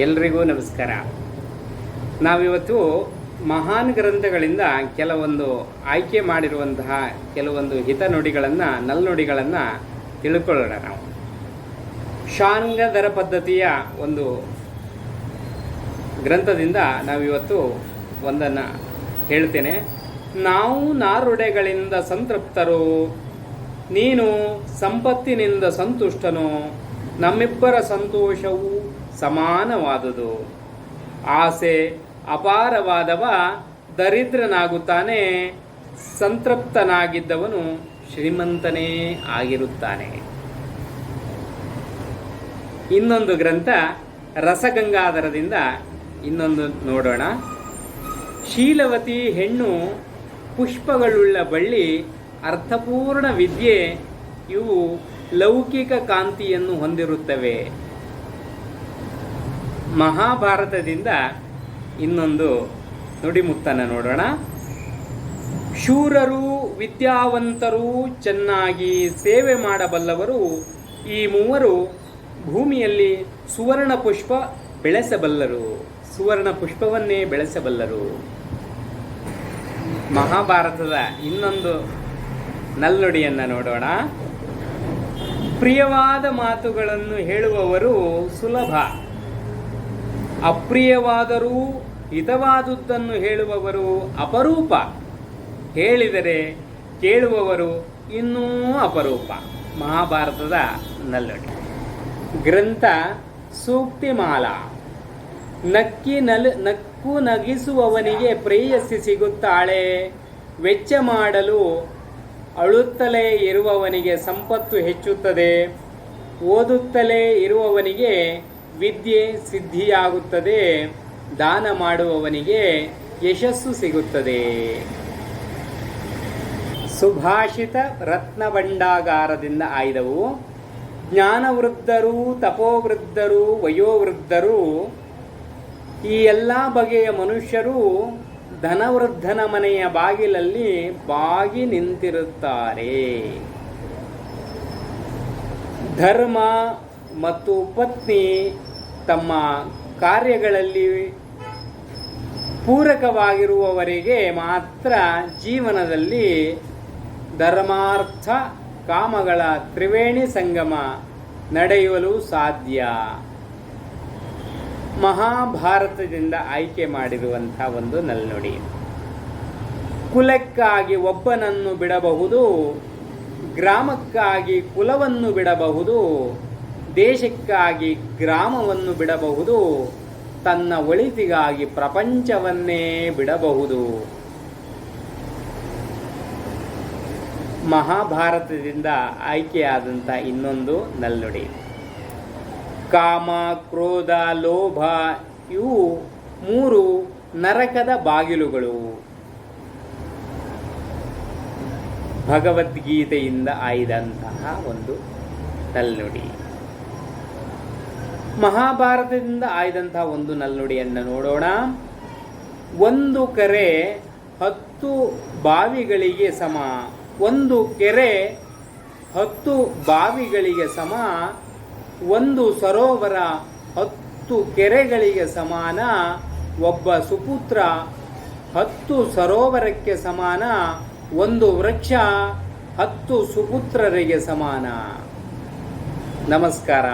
ಎಲ್ರಿಗೂ ನಮಸ್ಕಾರ. ನಾವಿವತ್ತು ಮಹಾನ್ ಗ್ರಂಥಗಳಿಂದ ಕೆಲವೊಂದು ಆಯ್ಕೆ ಮಾಡಿರುವಂತಹ ಕೆಲವೊಂದು ಹಿತನುಡಿಗಳನ್ನು ನಲ್ನುಡಿಗಳನ್ನು ತಿಳ್ಕೊಳ್ಳೋಣ ನಾವು. ಶಾಂಗದರ ಪದ್ಧತಿಯ ಒಂದು ಗ್ರಂಥದಿಂದ ನಾವಿವತ್ತು ಒಂದನ್ನು ಹೇಳ್ತೇನೆ. ನಾವು ನಾರುಡೆಗಳಿಂದ ಸಂತೃಪ್ತರು, ನೀನು ಸಂಪತ್ತಿನಿಂದ ಸಂತುಷ್ಟನು, ನಮ್ಮಿಬ್ಬರ ಸಂತೋಷವು ಸಮಾನವಾದುದು. ಆಸೆ ಅಪಾರವಾದವ ದರಿದ್ರನಾಗುತ್ತಾನೆ, ಸಂತೃಪ್ತನಾಗಿದ್ದವನು ಶ್ರೀಮಂತನೇ ಆಗಿರುತ್ತಾನೆ. ಇನ್ನೊಂದು ಗ್ರಂಥ ರಸಗಂಗಾಧರದಿಂದ ಇನ್ನೊಂದು ನೋಡೋಣ. ಶೀಲವತಿ ಹೆಣ್ಣು ಪುಷ್ಪಗಳುಳ್ಳ ಬಳ್ಳಿ, ಅರ್ಥಪೂರ್ಣ ವಿದ್ಯೆ, ಇವು ಲೌಕಿಕ ಕಾಂತಿಯನ್ನು ಹೊಂದಿರುತ್ತವೆ. ಮಹಾಭಾರತದಿಂದ ಇನ್ನೊಂದು ನುಡಿಮುತ್ತನ್ನು ನೋಡೋಣ. ಶೂರರು ವಿದ್ಯಾವಂತರು ಚೆನ್ನಾಗಿ ಸೇವೆ ಮಾಡಬಲ್ಲವರು ಈ ಮೂವರು ಭೂಮಿಯಲ್ಲಿ ಸುವರ್ಣ ಪುಷ್ಪ ಬೆಳೆಸಬಲ್ಲರು ಸುವರ್ಣ ಪುಷ್ಪವನ್ನೇ ಬೆಳೆಸಬಲ್ಲರು. ಮಹಾಭಾರತದ ಇನ್ನೊಂದು ನಲ್ಲುಡಿಯನ್ನು ನೋಡೋಣ. ಪ್ರಿಯವಾದ ಮಾತುಗಳನ್ನು ಹೇಳುವವರು ಸುಲಭ. ಅಪ್ರಿಯವಾದರೂ ಹಿತವಾದುದನ್ನು ಹೇಳುವವರು ಅಪರೂಪ. ಹೇಳಿದರೆ ಕೇಳುವವರು ಇನ್ನೂ ಅಪರೂಪ. ಮಹಾಭಾರತದ ನಲ್ಲಡಿ. ಗ್ರಂಥ ಸೂಕ್ತಿಮಾಲಾ. ನಕ್ಕಿ ನಲ್ ನಕ್ಕು ನಗಿಸುವವನಿಗೆ ಪ್ರೇಯಸ್ಸಿ ಸಿಗುತ್ತಾಳೆ. ವೆಚ್ಚ ಮಾಡಲು ಅಳುತ್ತಲೇ ಇರುವವನಿಗೆ ಸಂಪತ್ತು ಹೆಚ್ಚುತ್ತದೆ. ಓದುತ್ತಲೇ ಇರುವವನಿಗೆ ವಿದ್ಯೆ ಸಿದ್ಧಿಯಾಗುತ್ತದೆ, ದಾನ ಮಾಡುವವನಿಗೆ ಯಶಸ್ಸು ಸಿಗುತ್ತದೆ. ಸುಭಾಷಿತ ರತ್ನಭಂಡಾಗಾರದಿಂದ ಆಯ್ದವು. ಜ್ಞಾನವೃದ್ಧರು, ತಪೋವೃದ್ಧರು, ವಯೋವೃದ್ಧರು, ಈ ಎಲ್ಲ ಬಗೆಯ ಮನುಷ್ಯರು ಧನವೃದ್ಧನ ಮನೆಯ ಬಾಗಿಲಲ್ಲಿ ಬಾಗಿ ನಿಂತಿರುತ್ತಾರೆ. ಧರ್ಮ ಮತ್ತು ಪತ್ನಿ ತಮ್ಮ ಕಾರ್ಯಗಳಲ್ಲಿ ಪೂರಕವಾಗಿರುವವರಿಗೆ ಮಾತ್ರ ಜೀವನದಲ್ಲಿ ಧರ್ಮಾರ್ಥ ಕಾಮಗಳ ತ್ರಿವೇಣಿ ಸಂಗಮ ನಡೆಯಲು ಸಾಧ್ಯ. ಮಹಾಭಾರತದಿಂದ ಆಯ್ಕೆ ಮಾಡಿರುವಂಥ ಒಂದು ನಲ್ನುಡಿ. ಕುಲಕ್ಕಾಗಿ ಒಬ್ಬನನ್ನು ಬಿಡಬಹುದು, ಗ್ರಾಮಕ್ಕಾಗಿ ಕುಲವನ್ನು ಬಿಡಬಹುದು ದೇಶಕ್ಕಾಗಿ ಗ್ರಾಮವನ್ನು ಬಿಡಬಹುದು, ತನ್ನ ಒಳಿತಿಗಾಗಿ ಪ್ರಪಂಚವನ್ನೇ ಬಿಡಬಹುದು. ಮಹಾಭಾರತದಿಂದ ಆಯ್ಕೆಯಾದಂಥ ಇನ್ನೊಂದು ನಲ್ಲುಡಿ. ಕಾಮ, ಕ್ರೋಧ, ಲೋಭ, ಇವು ಮೂರು ನರಕದ ಬಾಗಿಲುಗಳು. ಭಗವದ್ಗೀತೆಯಿಂದ ಆಯ್ದಂತಹ ಒಂದು ನಲ್ನುಡಿ ಮಹಾಭಾರತದಿಂದ ಆಯ್ದಂತಹ ಒಂದು ನಲ್ನುಡಿಯನ್ನು ನೋಡೋಣ. ಒಂದು ಕರೆ ಹತ್ತು ಬಾವಿಗಳಿಗೆ ಸಮ. ಒಂದು ಕೆರೆ ಹತ್ತು ಬಾವಿಗಳಿಗೆ ಸಮ. ಒಂದು ಸರೋವರ ಹತ್ತು ಕೆರೆಗಳಿಗೆ ಸಮಾನ. ಒಬ್ಬ ಸುಪುತ್ರ ಹತ್ತು ಸರೋವರಕ್ಕೆ ಸಮಾನ. ಒಂದು ವೃಕ್ಷ ಹತ್ತು ಸುಪುತ್ರರಿಗೆ ಸಮಾನ. ನಮಸ್ಕಾರ.